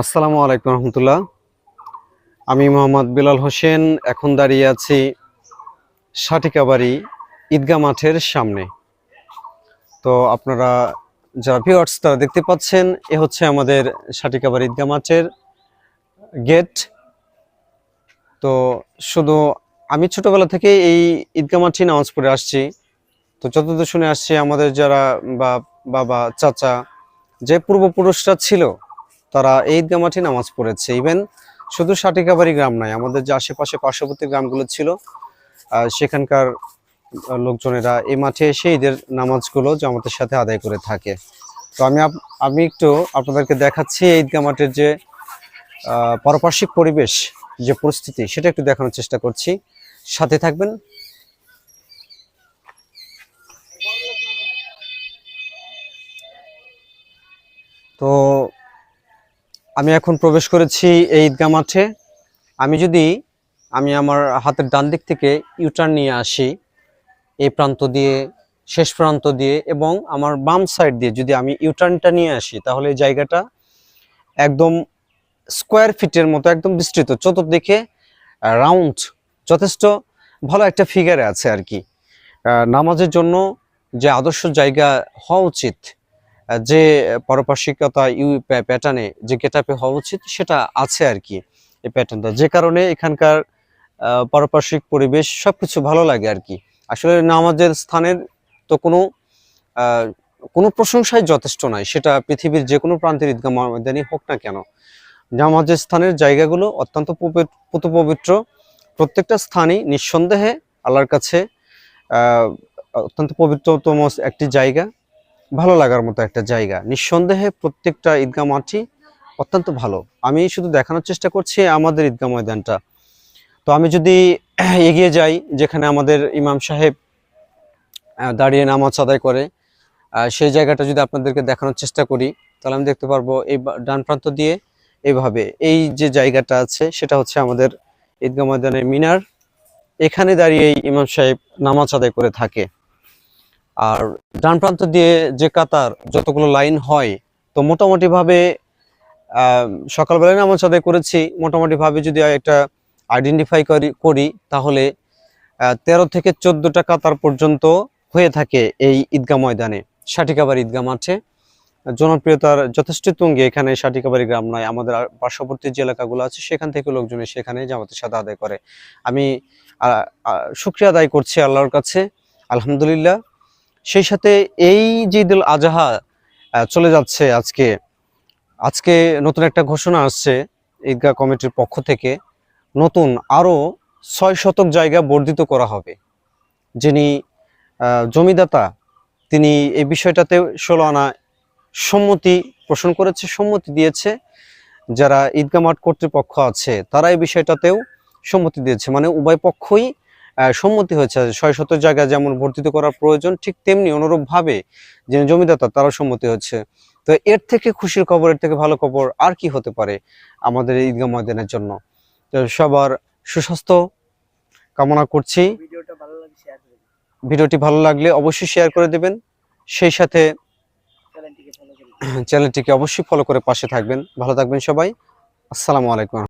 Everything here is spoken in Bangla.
আসসালামু আলাইকুম রহমতুল্লাহ। আমি মোহাম্মদ বিলাল হোসেন, এখন দাঁড়িয়ে আছি সাটিকাবাড়ি ঈদগা মাঠের সামনে। তো আপনারা যারা ভিওয়ার্স তারা দেখতে পাচ্ছেন, এ হচ্ছে আমাদের সাটিকাবাড়ি ঈদগা মাঠের গেট তো শুধু আমি ছোটবেলা থেকে এই ঈদগা মাঠে নামাজ পড়ে আসছি। তো যতদূর শুনে আসছি, আমাদের যারা বা, বাবা, চাচা, যে পূর্বপুরুষরা ছিল তারা এই ঈদগাহ মাঠে নামাজ পড়েছে। ইভেন শুধু সাটিকাবাড়ি গ্রাম নয়, আমাদের যে আশেপাশে পার্শ্ববর্তী গ্রামগুলো ছিল সেখানকার লোকজনেরা এই মাঠে এসে ঈদের নামাজগুলো জামাতের সাথে আদায় করে থাকে। তো আমি আমি একটু আপনাদেরকে দেখাচ্ছি এই ঈদগাহ মাঠের যে পারপার্শ্বিক পরিবেশ, যে পরিস্থিতি, সেটা একটু দেখানোর চেষ্টা করছি। সাথে থাকবেন। তো আমি এখন প্রবেশ করেছি এই ঈদগাহ মাঠে। আমি যদি, আমি আমার হাতের ডান দিক থেকে ইউটার্ন নিয়ে আসি, এই প্রান্ত দিয়ে, শেষ প্রান্ত দিয়ে এবং আমার বাম সাইড দিয়ে যদি আমি ইউটার্নটা নিয়ে আসি, তাহলে এই জায়গাটা একদম স্কোয়ার ফিটের মতো, একদম বিস্তৃত। চতুর্দিকে রাউন্ড যথেষ্ট ভালো একটা ফিগারে আছে আর কি। নামাজের জন্য যে আদর্শ জায়গা হওয়া উচিত যে পারপার্শ্বিকতা ইউ প্যাটার্নে যে গেটাপে হওয়া উচিত, সেটা আছে আর কি এই প্যাটার্নটা যে কারণে এখানকার পারপার্শ্বিক পরিবেশ সবকিছু ভালো লাগে আর কি আসলে নামাজের স্থানের তো কোনো কোনো প্রশংসাই যথেষ্ট নয় সেটা পৃথিবীর যে কোনো প্রান্তের ঈদগাহ ময়দানই হোক না কেন। নামাজের স্থানের জায়গাগুলো অত্যন্ত পবি- পুত পবিত্র। প্রত্যেকটা স্থানই নিঃসন্দেহে আল্লাহর কাছে অত্যন্ত পবিত্রতম একটি জায়গা। ভালো লাগার মতো একটা জায়গা। নিঃসন্দেহে প্রত্যেকটা ঈদগাহ মাঠই অত্যন্ত ভালো। আমি শুধু দেখানোর চেষ্টা করছি আমাদের ঈদগাহ ময়দানটা। তো আমি যদি এগিয়ে যাই, যেখানে আমাদের ইমাম সাহেব দাঁড়িয়ে নামাজ আদায় করে সেই জায়গাটা যদি আপনাদেরকে দেখানোর চেষ্টা করি, তাহলে আমি দেখতে পারব এই ডান প্রান্ত দিয়ে এইভাবে এই যে জায়গাটা আছে, সেটা হচ্ছে আমাদের ঈদগাহ ময়দানের মিনার। এখানে দাঁড়িয়ে ইমাম সাহেব নামাজ আদায় করে থাকে। আর ডান প্রান্ত দিয়ে যে কাতার যতগুলো লাইন হয় তো মোটামুটি ভাবে আহ, সকালবেলায় নামাজ আদায় করেছি। মোটামুটি ভাবে যদি একটা আইডেন্টিফাই করি করি তাহলে তেরো থেকে চোদ্দটা কাতার পর্যন্ত হয়ে থাকে এই ঈদগাহ ময়দানে। সাটিকাবাড়ি ঈদগাহ মাঠে। জনপ্রিয়তার যথেষ্ট তুঙ্গে এখানে সাটিকাবাড়ি গ্রাম নয় আমাদের পার্শ্ববর্তী যে এলাকাগুলো আছে সেখান থেকে লোকজন সেখানে জামাতের সাথে আদায় করে। আমি শুক্রিয়া আদায় করছি আল্লাহর কাছে। আলহামদুলিল্লাহ সেই সাথে এই যে ঈদুল আজহা চলে যাচ্ছে আজকে। আজকে নতুন একটা ঘোষণা আসছে ঈদগাহ কমিটির পক্ষ থেকে। নতুন আরও ছয় শতক জায়গা বর্ধিত করা হবে। যিনি জমিদাতা, তিনি এই বিষয়টাতে ষোলো আনা সম্মতি পোষণ করেছে, সম্মতি দিয়েছে। যারা ঈদগাহ মাঠ কর্তৃপক্ষ আছে, তারা এই বিষয়টাতেও সম্মতি দিয়েছে। মানে উভয় পক্ষই সম্মতি হয়েছে। ছয় শত জায়গা যেমন ভর্তিত করার প্রয়োজন ঠিক তেমনি অনুরূপভাবে যিনি জমিদাতা তারও সম্মতি হচ্ছে। তো এর থেকে খুশির খবর এর থেকে ভালো খবর আর কি হতে পারে আমাদের ঈদগাহ ময়দানের জন্য? তো সবার সুস্বাস্থ্য কামনা করছি। ভিডিওটা ভালো লাগলে অবশ্যই শেয়ার করে দেবেন। সেই সাথে চ্যানেলটিকে অবশ্যই ফলো করে পাশে থাকবেন। ভালো থাকবেন সবাই। আসসালামু আলাইকুম।